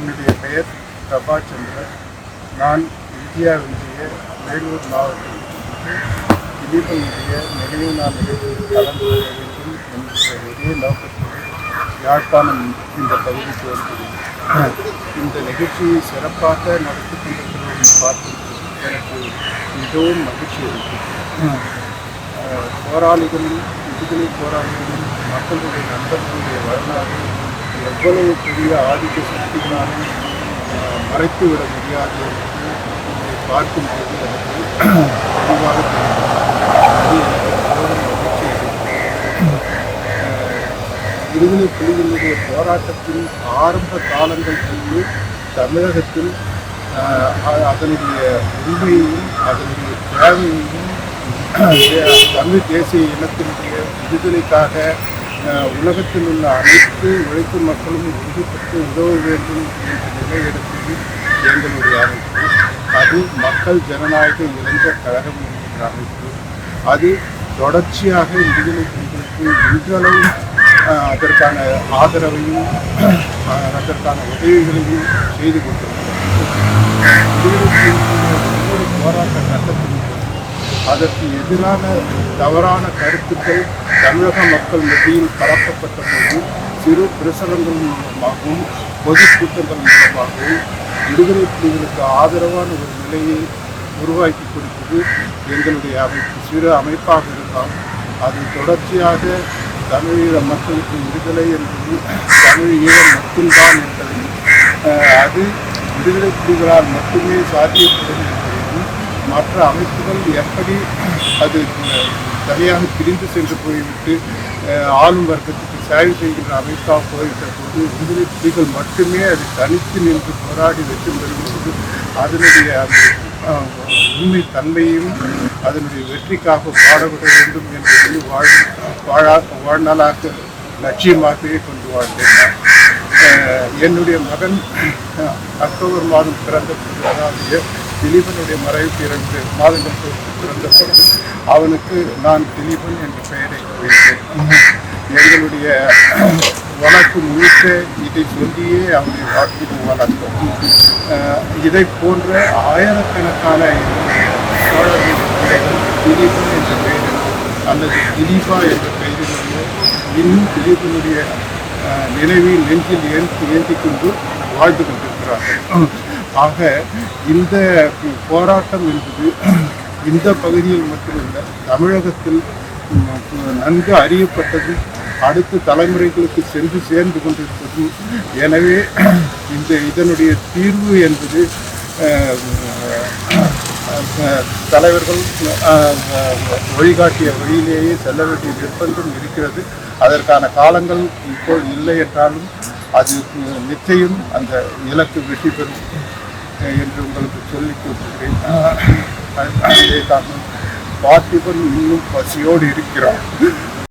என்னுடைய பெயர் பிரபாச்சந்திரன். நான் இந்தியாவினுடைய வேலூர் மாவட்டத்திற்கு திலீபனுடைய நினைவு நாள் நிகழ்வில் கலந்து கொள்ள வேண்டும் என்ற ஒரே நோக்கத்தோடு யாழ்ப்பாணம் இந்த பகுதிக்கு வருகிறேன் இந்த நிகழ்ச்சியை சிறப்பாக நடத்தி கொண்டிருக்கிறவர்கள் பார்த்து எனக்கு மிகவும் மகிழ்ச்சி இருக்கிறது போராளிகளும் விடுதலை போராளிகளும் மக்களுடைய நண்பர்களுடைய வரலாறு எவ்வளவு பெரிய ஆதிக்க சக்திகளாலும் மறைத்துவிட முடியாது என்று இதை பார்க்கும்போது எனக்கு தெளிவாக விடுதலை புலிகளுடைய போராட்டத்தின் ஆரம்ப காலங்கள் கொண்டு தமிழகத்தில் அதனுடைய உண்மையையும் அதனுடைய தேவையையும் தமிழ் தேசிய இனத்தினுடைய விடுதலைக்காக உலகத்தில் உள்ள அனைத்து உழைப்பு மக்களும் உறுதிப்பட்டு உதவ வேண்டும் என்ற நிலை எடுப்பது எங்களுடைய அமைப்பு அது மக்கள் ஜனநாயக இளைஞர் கழகம் என்கின்ற அமைப்பு. அது தொடர்ச்சியாக விடுதலை புலிகளுக்கு இன்றளவும் அதற்கான ஆதரவையும் அதற்கான உதவிகளையும் செய்து கொண்டிருக்கிறது. ஒவ்வொரு போராட்ட சட்டத்தின் அதற்கு எதிரான தவறான கருத்துக்கள் தமிழக மக்கள் மத்தியில் பரப்பப்பட்ட போது சிறு பிரசுரங்கள் மூலமாகவும் பொது கூட்டங்கள் மூலமாகவும் விடுதலை புலிகளுக்கு ஆதரவான ஒரு நிலையை உருவாக்கி கொடுப்பது எங்களுடைய அமைப்பு. சிறு அமைப்பாக இருந்தால் அது தொடர்ச்சியாக தமிழீழ மக்களுக்கு விடுதலை என்பது தமிழ் ஈழம் மட்டும்தான் என்பதையும் அது விடுதலை புலிகளால் மட்டுமே சாத்தியப்படும் என்பதையும் மற்ற அமைப்புகள் எப்படி அது சரியாக பிரிந்து சென்று போய்விட்டு ஆளும் வர்க்கத்துக்கு சேவை செய்கின்ற அமைப்பாக போய்விட்ட போது விடுதலை புலிகள் மட்டுமே அது தனித்து நின்று போராடி வெற்றி பெறும்போது அதனுடைய உண்மை தன்மையும் அதனுடைய வெற்றிக்காக பாடுபட வேண்டும் என்பதை வாழ் வாழா வாழ்நாளாக லட்சியமாகவே கொண்டு வாழ்ந்தேன் என்னுடைய மகன் அக்டோபர் மாதம் பிறந்த போது அதாவது திலீபனுடைய மறைவுக்கு இரண்டு மாதங்களுக்கு பொறுத்து பிறந்த அவனுக்கு நான் திலீபன் என்ற பெயரை வைத்தேன். எங்களுடைய வழக்கு முழுக்க இதை சொல்லியே அவனை வாழ்க்கையில் வளர்த்தோம் இதை போன்ற ஆயிரக்கணக்கான தோழர்கள் திலீபன் என்ற பெயரில் அல்லது திலீபா என்ற பெயரில் இன்னும் திலீபனுடைய நினைவில் நெஞ்சில் ஏந்தி ஏந்தி கொண்டு வாழ்ந்து கொண்டிருக்கிறார்கள். ஆக இந்த போராட்டம் என்பது இந்த பகுதியில் மட்டுமல்ல தமிழகத்தில் நன்கு அறியப்பட்டதும் அடுத்த தலைமுறைகளுக்கு சென்று சேர்ந்து கொண்டிருப்பதும் எனவே இந்த இதனுடைய தீர்வு என்பது தலைவர்கள் வழிகாட்டிய வழியிலேயே செல்ல வேண்டிய நிர்பந்தம் இருக்கிறது. அதற்கான காலங்கள் இப்போ இல்லை என்றாலும் அது நிச்சயம் அந்த இலக்கு வெற்றி பெறும். என்று உங்களுக்கு சொல்லிக் கொடுக்கிறேன். அதே தான் பார்த்திபன் இன்னும் பசியோடு இருக்கிறான்